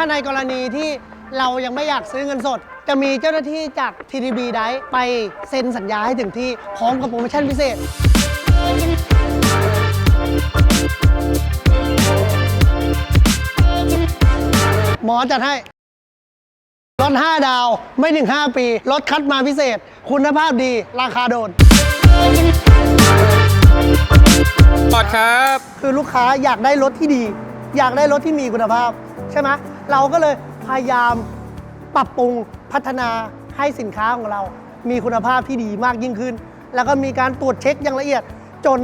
ถ้าในกรณีที่เรายังไม่อยากซื้อเงินสด จะมีเจ้าหน้าที่จาก TDB ได้ไปเซ็นสัญญาให้ถึงที่พร้อมกับโปรโมชั่นพิเศษ หมอจัดให้รถ5ดาวไม่ถึง5ปี รถคัดมาพิเศษ คุณภาพดี ราคาโดน ปอดครับ คือลูกค้าอยากได้รถที่ดี อยากได้รถที่มีคุณภาพ ใช่ไหม เราก็เลยพยายามปรับปรุงพัฒนาให้สินค้าของเรา มีคุณภาพที่ดีมากยิ่งขึ้น แล้วก็มีการตรวจเช็คอย่างละเอียด จน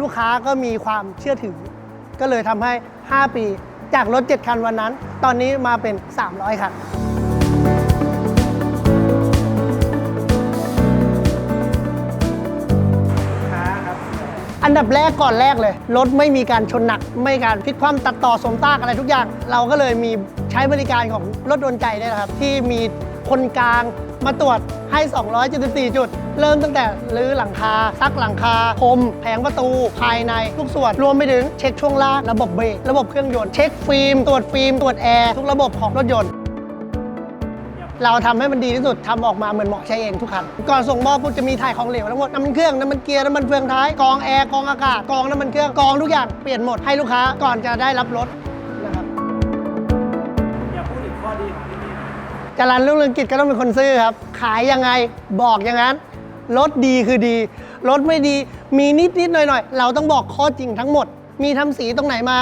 ลูกค้าก็มีความเชื่อถือ ก็เลยทำให้ 5 ปี จากรถ 7 คันวันนั้น ตอนนี้มาเป็น 300 คัน อันดับแรกก่อนแรกเลย รถไม่มีการชนหนัก ไม่การพลิกคว่ำตัดต่อสมตากอะไรทุกอย่าง เราก็เลยมีใช้บริการของรถโดนใจเนี่ยนะครับ ที่มีคนกลางมาตรวจให้ 274 จุด เริ่มตั้งแต่รื้อหลังคา ซักหลังคาพรมแผงประตู ภายในทุกส่วน รวมไปถึงเช็คช่วงล่าง ระบบเบรก ระบบเครื่องยนต์ เช็คฟิล์ม ตรวจฟิล์ม ตรวจแอร์ ทุกระบบของรถยนต์ เราทำให้มันดีที่สุดทำออกมาเหมือนเหมาะใช้เองทุกคัน ก่อนส่งมอบปุ๊บจะมีถ่ายของเหลวทั้งหมดน้ำมันเครื่องน้ำมันเกียร์น้ำมันเฟืองท้ายกองแอร์กองอากาศกองน้ำมันเครื่องกองทุกอย่างเปลี่ยนหมดให้ลูกค้าก่อนจะได้รับรถนะครับอย่าพูดถึงข้อดีของที่นี่จรันรุ่งเรืองกิจก็ต้องเป็นคนซื้อครับ ขายยังไงบอกอย่างนั้นรถดีคือดีรถไม่ดีมีนิดนิดหน่อยหน่อยเราต้องบอกข้อจริงทั้งหมด มีทำสีตรงไหนมา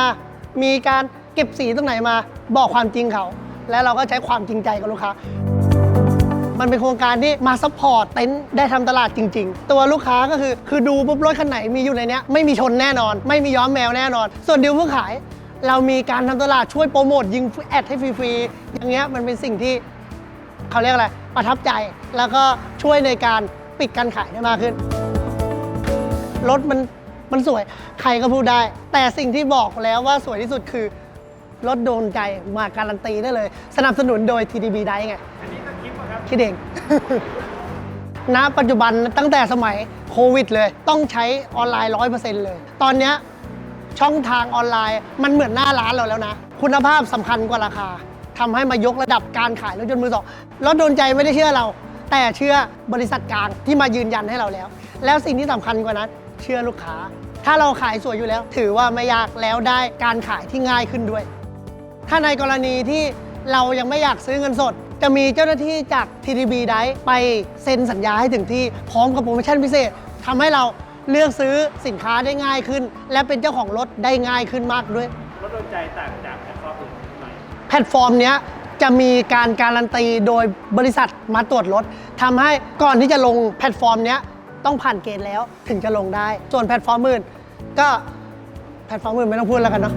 มีการเก็บสีตรงไหนมา บอกความจริงเขา และเราก็ใช้ความจริงใจกับลูกค้า มันเป็นโครงการที่มาซัพพอร์ตเต็นท์ได้ทำตลาดจริง ๆ ตัวลูกค้าก็คือคือดูปุ๊บรถคันไหนมีอยู่ในเนี้ยไม่มีชนแน่นอน ไม่มีย้อมแมวแน่นอน ส่วนดิวผู้ขาย เรามีการทำตลาดช่วยโปรโมทยิงแอดให้ฟรีๆอย่างเงี้ยมันเป็นสิ่งที่เขาเรียกอะไรประทับใจแล้วก็ช่วยในการปิดการขายได้มากขึ้น รถมันมันสวยใครก็พูดได้ แต่สิ่งที่บอกแล้วว่าสวยที่สุดคือรถโดนใจมาการันตีได้เลย สนับสนุนโดย TDB ได้ไงอันนี้ก็ คิดเอง ณ ปัจจุบันตั้งแต่สมัยโควิดเลย ต้องใช้ออนไลน์100%เลย ตอนเนี้ยช่องทางออนไลน์มันเหมือนหน้าร้านเราแล้วนะ คุณภาพสำคัญกว่าราคาทำให้มายกระดับการขายรถยนต์มือสองรถโดนใจไม่ได้เชื่อเรา แต่เชื่อบริษัทกลางที่มายืนยันให้เราแล้ว แล้วสิ่งที่สำคัญกว่านั้น เชื่อลูกค้า ถ้าเราขายสวยอยู่แล้ว ถือว่าไม่ยากแล้วได้การขายที่ง่ายขึ้นด้วย ถ้าในกรณีที่เรายังไม่อยากซื้อเงินสด จะมีเจ้าหน้าที่จาก TDB ได้ไปเซ็นสัญญาให้ถึงที่พร้อมกับโปรโมชั่นพิเศษทำให้เราเลือกซื้อสินค้าได้ง่ายขึ้น และเป็นเจ้าของรถได้ง่ายขึ้นมากด้วย รถโดนใจต่างจากแพลตฟอร์มอื่นหน่แพลตฟอร์มเนี้ยจะมีการการันตีโดยบริษัทมาตรวจรถทำให้ก่อนที่จะลงแพลตฟอร์มเนี้ยต้องผ่านเกณฑ์แล้วถึงจะลงได้ ส่วนแพลตฟอร์มอื่นก็แพลตฟอร์มอื่นไม่ต้องพูดแล้วกันเนาะ